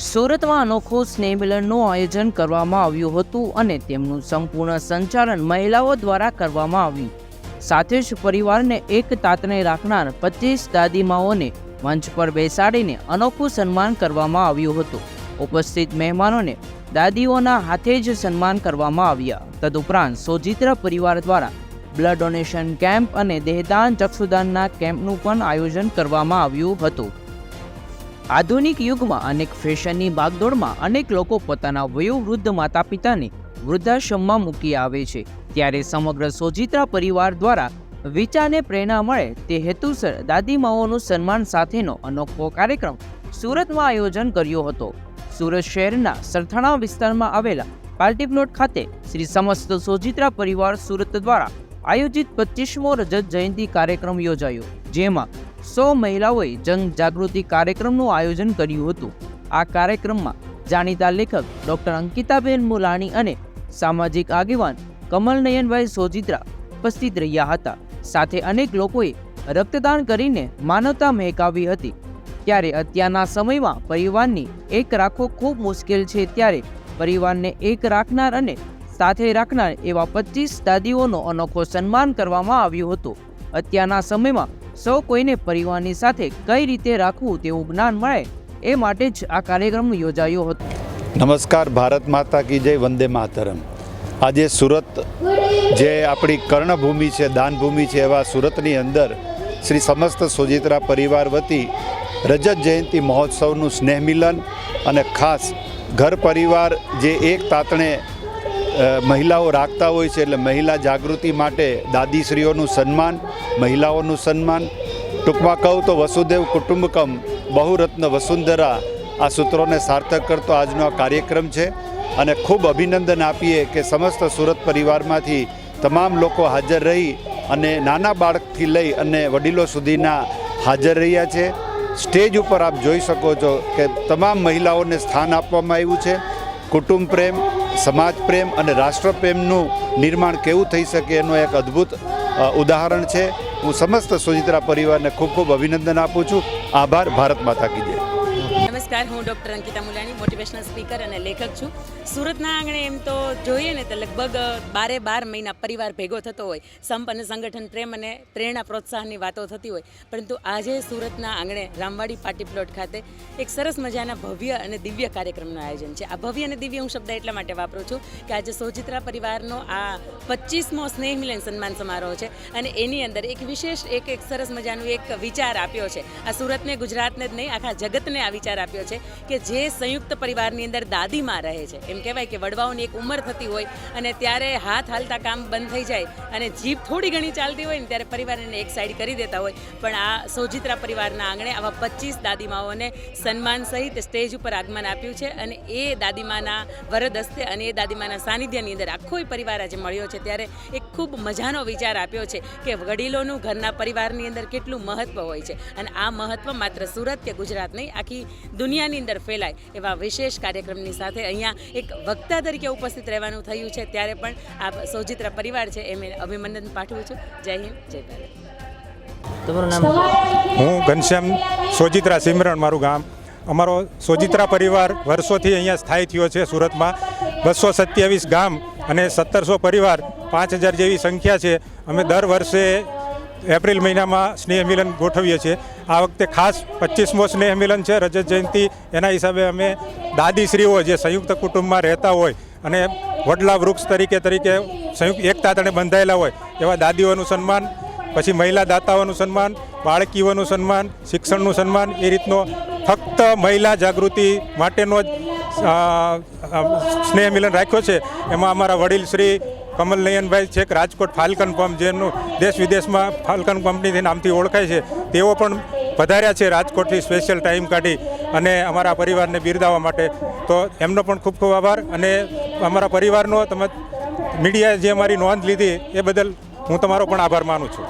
સુરતમાં અનોખો સ્નેહ મિલનનું આયોજન કરવામાં આવ્યું હતું અને તેમનું સંપૂર્ણ સંચાલન મહિલાઓ દ્વારા કરવામાં આવ્યું. સાથે જ પરિવારને એક તાતને રાખનાર પચીસ દાદીમાઓને મંચ પર બેસાડીને અનોખું સન્માન કરવામાં આવ્યું હતું. ઉપસ્થિત મહેમાનોને દાદીઓના હાથે જ સન્માન કરવામાં આવ્યા. તદુપરાંત સોજિત્રા પરિવાર દ્વારા બ્લડ ડોનેશન કેમ્પ અને દેહદાન ચક્ષુદાનના કેમ્પનું પણ આયોજન કરવામાં આવ્યું હતું. આધુનિક યુગમાં અનેક ફેશનની ભાગદોડમાં અનેક લોકો પોતાના વયોવૃદ્ધ માતા પિતાને વૃદ્ધાશ્રમમાં મૂકી આવે છે. ત્યારે સમગ્ર સોજિત્રા પરિવાર દ્વારા વિચારને પ્રેરણા મળે તે હેતુસર દાદીમાઓનું સન્માન સાથેનો અનોખો કાર્યક્રમ સુરતમાં આયોજન કર્યો હતો. સુરત શહેરના સરથાણા વિસ્તારમાં આવેલા પાર્ટી પ્લોટ ખાતે શ્રી સમસ્ત સોજિત્રા પરિવાર સુરત દ્વારા આયોજિત પચીસમો રજત જયંતિ કાર્યક્રમ યોજાયો, જેમાં સો મહિલાઓએ જંગ જાગૃતિ કાર્યક્રમનું આયોજન કર્યું હતું. આ કાર્યક્રમમાં જાણીતા લેખક ડૉક્ટર અંકિતાબેન મુલાણી અને સામાજિક આગેવાન કમલનયનભાઈ સોજિત્રા ઉપસ્થિત રહ્યા હતા. સાથે અનેક લોકોએ રક્તદાન કરીને માનવતા મહેકાવી હતી. ત્યારે અત્યારના સમયમાં પરિવારની એક રાખવો ખૂબ મુશ્કેલ છે ત્યારે પરિવારને એક રાખનાર અને સાથે રાખનાર એવા પચીસ દાદીઓનો અનોખો સન્માન કરવામાં આવ્યું હતું. અત્યારના સમયમાં સૌ કોઈને પરિવારની સાથે કઈ રીતે રાખવું તેવું જ્ઞાન મળે એ માટે જ આ કાર્યક્રમ યોજાયો હતો. નમસ્કાર, ભારત માતા કી જય, વંદે માતરમ. આજે સુરત જે આપણી કર્ણભૂમિ છે, દાનભૂમિ છે, એવા સુરતની અંદર શ્રી સમસ્ત સોજિત્રા પરિવાર વતી રજત જયંતિ મહોત્સવનું સ્નેહ મિલન અને ખાસ ઘર પરિવાર જે એક તાતણે મહિલાઓ રાખતા હોય છે એટલે મહિલા જાગૃતિ માટે દાદીશ્રીઓનું સન્માન, મહિલાઓનું સન્માન. ટૂંકમાં કહું તો વસુદેવ કુટુંબકમ બહુરત્ન વસુંધરા આ સૂત્રોને સાર્થક કરતો આજનો આ કાર્યક્રમ છે. અને ખૂબ અભિનંદન આપીએ કે સમસ્ત સુરત પરિવારમાંથી તમામ લોકો હાજર રહી અને નાના બાળકથી લઈ અને વડીલો સુધીના હાજર રહ્યા છે. સ્ટેજ ઉપર આપ જોઈ શકો છો કે તમામ મહિલાઓને સ્થાન આપવામાં આવ્યું છે. કુટુંબ પ્રેમ સમાજ પ્રેમ અને રાષ્ટ્ર પ્રેમનું નિર્માણ કેવું થઈ શકે એનું એક અદ્ભુત ઉદાહરણ છે. હું સમસ્ત સુજિત્રા પરિવારને ખૂબ ખૂબ અભિનંદન આપું છું. આભાર, ભારત માતા કી જય. નમસ્કાર હું doctor Ankita Mulani motivational speaker અને લેખક છું. સુરતના આંગણે એમ તો જોઈએ ને તો લગભગ બારે બાર મહિના પરિવાર ભેગો થતો હોય. સંપ અને સંગઠન પ્રેમ અને પ્રેરણા પ્રોત્સાહનની વાતો થતી હોય. પરંતુ આજે સુરતના આંગણે રામવાડી પાર્ટી પ્લોટ ખાતે એક સરસ મજાના ભવ્ય અને દિવ્ય કાર્યક્રમનું આયોજન છે. આ ભવ્ય અને દિવ્ય હું શબ્દ એટલા માટે વાપરું છું કે આજે સોજિત્રા પરિવારનો આ પચીસમો સ્નેહ મિલન સન્માન સમારોહ છે અને એની અંદર એક વિશેષ એક એક સરસ મજાનું એક વિચાર આપ્યો છે. આ સુરતને, ગુજરાતને જ નહીં, આખા જગતને આ વિચાર આપ્યો છે કે જે સંયુક્ત પરિવારની અંદર દાદીમાં રહે છે. એમ કહેવાય કે વડવાઓની એક ઉંમર થતી હોય અને ત્યારે હાથ હાલતા કામ બંધ થઈ જાય અને જીભ થોડી ઘણી ચાલતી હોય ને ત્યારે પરિવાર એને એક સાઈડ કરી દેતા હોય. પણ આ સોજિત્રા પરિવારના આંગણે આવા પચીસ દાદીમાઓને સન્માન સહિત સ્ટેજ ઉપર આગમન આપ્યું છે અને એ દાદીમાના વરદ હસ્તે અને એ દાદીમાના સાનિધ્યની અંદર આખો પરિવાર આજે મળ્યો છે. ત્યારે એક ખૂબ મજાનો વિચાર આપ્યો છે કે વડીલોનું ઘરના પરિવારની અંદર કેટલું મહત્ત્વ હોય છે. અને આ મહત્ત્વ માત્ર સુરત કે ગુજરાત નહીં આખી દુનિયાની અંદર ફેલાય એવા વિશેષ કાર્યક્રમની સાથે અહીંયા એક વક્તા તરીકે ઉપસ્થિત રહેવાનું થયું છે. ત્યારે પણ આ સૌજિત્રા પરિવાર છે એમ અભિનંદન પાઠવું છું. જય હિન્દ જય ભારત. તમારું નામ? હું ઘનશ્યામ સોજિત્રા સિમરણ મારું ગામ. અમારો સોજિત્રા પરિવાર વર્ષોથી અહીંયા સ્થાયી થયો છે સુરતમાં. બસો સત્યાવીસ ગામ અને સત્તરસો પરિવાર પાંચ હજાર જેવી સંખ્યા છે. અમે દર વર્ષે એપ્રિલ મહિનામાં સ્નેહ મિલન ગોઠવીએ છીએ. આ વખતે ખાસ પચીસમો સ્નેહ મિલન છે રજત જયંતિ. એના હિસાબે અમે દાદીશ્રીઓ જે સંયુક્ત કુટુંબમાં રહેતા હોય અને વડલા વૃક્ષ તરીકે તરીકે સંયુક્ત એકતા તણે બંધાયેલા હોય, એવા દાદીઓનું સન્માન, પછી મહિલા દાતાઓનું સન્માન, બાળકીઓનું સન્માન, શિક્ષણનું સન્માન, એ રીતનો ફક્ત મહિલા જાગૃતિ માટેનો જ સ્નેહ મિલન રાખ્યો છે. એમાં અમારા વડીલ શ્રી કમલ નયનભાઈ છેક રાજકોટ ફાલ્કન પંપ જેનું દેશ વિદેશમાં ફાલ્કન કંપનીથી નામથી ઓળખાય છે, તેઓ પણ વધાર્યા છે રાજકોટથી સ્પેશિયલ ટાઈમ કાઢી અને અમારા પરિવારને બિરદાવવા માટે. તો એમનો પણ ખૂબ ખૂબ આભાર અને અમારા પરિવારનો તમે મીડિયાએ જે અમારી નોંધ લીધી, એ બદલ હું તમારો પણ આભાર માનું છું.